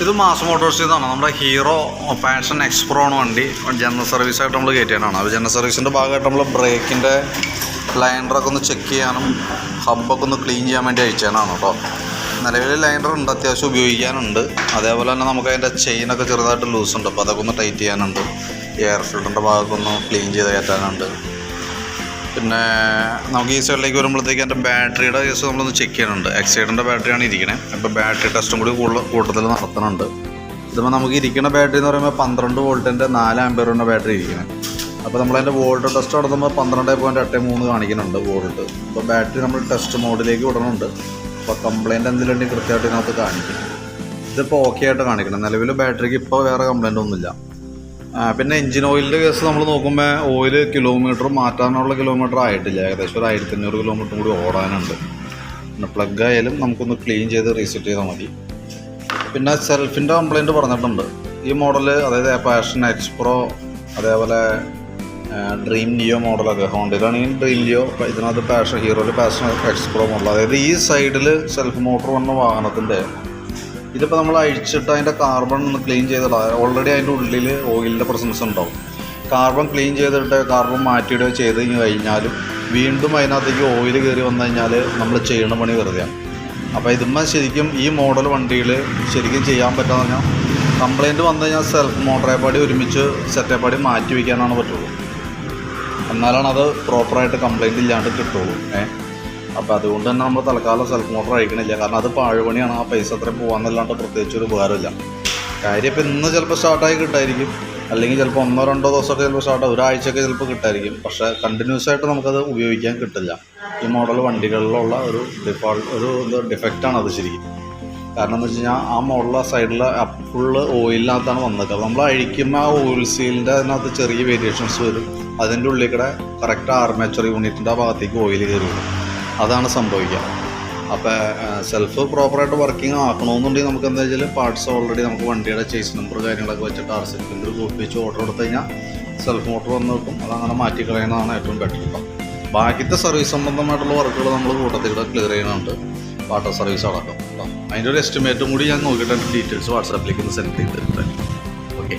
ഇത് മാസ് മോട്ടോഴ്സിൽ നിന്നാണ് നമ്മുടെ ഹീറോ പാഷൻ ആണ് വണ്ടി. ജനറൽ സർവീസ് ആയിട്ട് നമ്മൾ കയറ്റിയാണ് അത് ജനറൽ സർവീസിന്റെ ഭാഗമായിട്ട് നമ്മൾ ബ്രേക്കിന്റെ ലൈൻഡറൊക്കെ ഒന്ന് ചെക്ക് ചെയ്യാനും ഹബ്ബൊക്കെ ഒന്ന് ക്ലീൻ ചെയ്യാൻ വേണ്ടി അയച്ചതാണ് കേട്ടോ നിലവിൽ ലൈൻഡർ ഉണ്ട് അത്യാവശ്യം ഉപയോഗിക്കാനുണ്ട്. അതേപോലെ തന്നെ നമുക്ക് അതിന്റെ ചെയിനൊക്കെ ചെറുതായിട്ട് ലൂസ് ഉണ്ട്. അപ്പോൾ അതൊക്കെ ഒന്ന് ടൈറ്റ് ചെയ്യാനുണ്ട്. എയർ ഫിൽറ്ററിന്റെ ഭാഗമൊക്കെ ഒന്ന് ക്ലീൻ ചെയ്ത് കയറ്റാനുണ്ട്. പിന്നെ നമുക്ക് ഈ സൈഡിലേക്ക് വരുമ്പോഴത്തേക്ക് എന്റെ ബാറ്ററിയുടെ കേസ് നമ്മളൊന്ന് ചെക്ക് ചെയ്യുന്നുണ്ട് എക്സൈഡിന്റെ ബാറ്ററിയാണ് ഇരിക്കണേ. അപ്പോൾ ബാറ്ററി ടെസ്റ്റും കൂടി കൂടുതൽ കൂട്ടത്തിൽ നടത്തുന്നുണ്ട് ഇതിപ്പോൾ നമുക്ക് ഇരിക്കുന്ന ബാറ്ററി എന്ന് പറയുമ്പോൾ പന്ത്രണ്ട് വോൾട്ടിന്റെ നാല് ആമ്പയറിന്റെ ബാറ്ററി ഇരിക്കണേ. അപ്പോൾ നമ്മളതിന്റെ വോൾട്ട് ടെസ്റ്റ് നടത്തുമ്പോൾ പന്ത്രണ്ട് പോയിന്റ് എട്ട് മൂന്ന് കാണിക്കുന്നുണ്ട് വോൾട്ട്. അപ്പോൾ ബാറ്ററി നമ്മൾ ടെസ്റ്റ് മോഡിലേക്ക് വിടണുണ്ട്. അപ്പോൾ കംപ്ലയിന്റ് എന്തെങ്കിലും ഉണ്ടെങ്കിൽ കൃത്യമായിട്ട് ഇതിനകത്ത് കാണിക്കും. ഇതിപ്പോൾ ഓക്കെ ആയിട്ട് കാണിക്കണം. നിലവിൽ ബാറ്ററിക്ക് ഇപ്പോൾ വേറെ കംപ്ലയിന്റ് ഒന്നുമില്ല. പിന്നെ എഞ്ചിൻ ഓയിലിന്റെ കേസ് നമ്മൾ നോക്കുമ്പോൾ ഓയിൽ കിലോമീറ്റർ മാറ്റാനുള്ള കിലോമീറ്റർ ആയിട്ടില്ല. ഏകദേശം ഒരു ആയിരത്തി അഞ്ഞൂറ് കിലോമീറ്റർ കൂടി ഓടാനുണ്ട്. പിന്നെ പ്ലഗ് ആയാലും നമുക്കൊന്ന് ക്ലീൻ ചെയ്ത് റീസെറ്റ് ചെയ്താൽ മതി. പിന്നെ സെൽഫിന്റെ കംപ്ലയിന്റ് പറഞ്ഞിട്ടുണ്ട്. ഈ മോഡൽ അതായത് പാഷൻ എക്സ് പ്രോ അതേപോലെ ഡ്രീം ലിയോ മോഡലൊക്കെ ഹോണ്ടയിലാണെങ്കിൽ ഡ്രീം ലിയോ ഇതിനകത്ത് പാഷൻ ഹീറോയിൽ പാഷൻ എക്സ് പ്രോ മോഡൽ അതായത് ഈ സൈഡിൽ സെൽഫ് മോട്ടോർ വന്ന വാഹനത്തിന്റെ ഇതിപ്പോൾ നമ്മൾ അഴിച്ചിട്ട് അതിന്റെ കാർബൺ ഒന്ന് ക്ലീൻ ചെയ്തിട്ട് ഓൾറെഡി അതിന്റെ ഉള്ളിൽ ഓയിലിന്റെ പ്രസൻസ് ഉണ്ടാവും. കാർബൺ ക്ലീൻ ചെയ്തിട്ട് കാർബൺ മാറ്റിയിടുകയോ ചെയ്ത് കഴിഞ്ഞാലും വീണ്ടും അതിനകത്തേക്ക് ഓയിൽ കയറി വന്നു കഴിഞ്ഞാൽ നമ്മൾ ചെയ്യണ പണി വെറുതെയാണ് അപ്പോൾ ഇതുമ്മ ശരിക്കും ഈ മോഡൽ വണ്ടിയിൽ ശരിക്കും ചെയ്യാൻ പറ്റാന്ന് പറഞ്ഞാൽ കംപ്ലയിന്റ് വന്നു കഴിഞ്ഞാൽ സെൽഫ് മോട്ടറേപ്പാടി ഒരുമിച്ച് സെറ്റേപ്പാടി മാറ്റി വയ്ക്കാനാണ് പറ്റുള്ളൂ. എന്നാലാണ് അത് പ്രോപ്പറായിട്ട് കംപ്ലയിന്റ് ഇല്ലാണ്ട് കിട്ടുള്ളൂ. ഏ? അപ്പോൾ അതുകൊണ്ട് തന്നെ നമ്മൾ തൽക്കാലം സെൽഫ് മോട്ടർ അയക്കണില്ല കാരണം അത് പാഴുപണിയാണ് ആ പൈസ അത്രയും പോകാന്നല്ലാണ്ട് പ്രത്യേകിച്ച് ഒരു ഉപകാരമില്ല കാര്യം ഇപ്പം ഇന്ന് ചിലപ്പോൾ സ്റ്റാർട്ടായി കിട്ടായിരിക്കും. അല്ലെങ്കിൽ ചിലപ്പോൾ ഒന്നോ രണ്ടോ ദിവസമൊക്കെ ചിലപ്പോൾ സ്റ്റാർട്ട് ഒരാഴ്ചയൊക്കെ ചിലപ്പോൾ കിട്ടായിരിക്കും. പക്ഷേ കണ്ടിന്യൂസ് ആയിട്ട് നമുക്കത് ഉപയോഗിക്കാൻ കിട്ടില്ല. ഈ മോഡൽ വണ്ടികളിലുള്ള ഒരു ഡിഫോൾട്ട് ഒരു ഡിഫക്റ്റാണ് അത് ശരിക്കും. കാരണം എന്ന് വെച്ച് കഴിഞ്ഞാൽ ആ മോഡൽ സൈഡിൽ ഫുള്ള് ഓയിലിനകത്താണ് വന്നത് നമ്മൾ അഴിക്കുമ്പോൾ ആ ഓയിൽ സീലിന്റെ അതിനകത്ത് ചെറിയ വേരിയേഷൻസ് വരും. അതിന്റെ ഉള്ളിൽ കൂടെ കറക്റ്റ് ആർമേച്ചർ യൂണിറ്റിന്റെ ആ ഭാഗത്തേക്ക് ഓയിൽ കയറി വരും അതാണ് സംഭവിക്കുക. അപ്പോൾ സെൽഫ് പ്രോപ്പറായിട്ട് വർക്കിംഗ് ആക്കണമെന്നുണ്ടെങ്കിൽ നമുക്ക് എന്താ വെച്ചാൽ പാർട്സ് ഓൾറെഡി നമുക്ക് വണ്ടിയുടെ ചേസ് നമ്പർ കാര്യങ്ങളൊക്കെ വെച്ചിട്ട് ആർ സി നമ്പർ കൂട്ടിച്ച് ഓർഡർ കൊടുത്തു കഴിഞ്ഞാൽ സെൽഫ് മോട്ടർ വന്ന് കിട്ടും അതങ്ങനെ മാറ്റി കളയുന്നതാണ് ഏറ്റവും ബെറ്റർ കേട്ടോ ബാക്കിത്തെ സർവീസ് സംബന്ധമായിട്ടുള്ള വർക്കുകൾ നമ്മൾ കൂട്ടത്തിൽ കൂടെ ക്ലിയർ ചെയ്യുന്നുണ്ട്. വാട്ടർ സർവീസ് അടക്കം കേട്ടോ അതിന്റെ ഒരു എസ്റ്റിമേറ്റും കൂടി ഞാൻ നോക്കിയിട്ട് ഡീറ്റെയിൽസ് വാട്സാപ്പിലേക്ക് ഒന്ന് സെൻഡ് ചെയ്തിട്ടുണ്ട് ഓക്കെ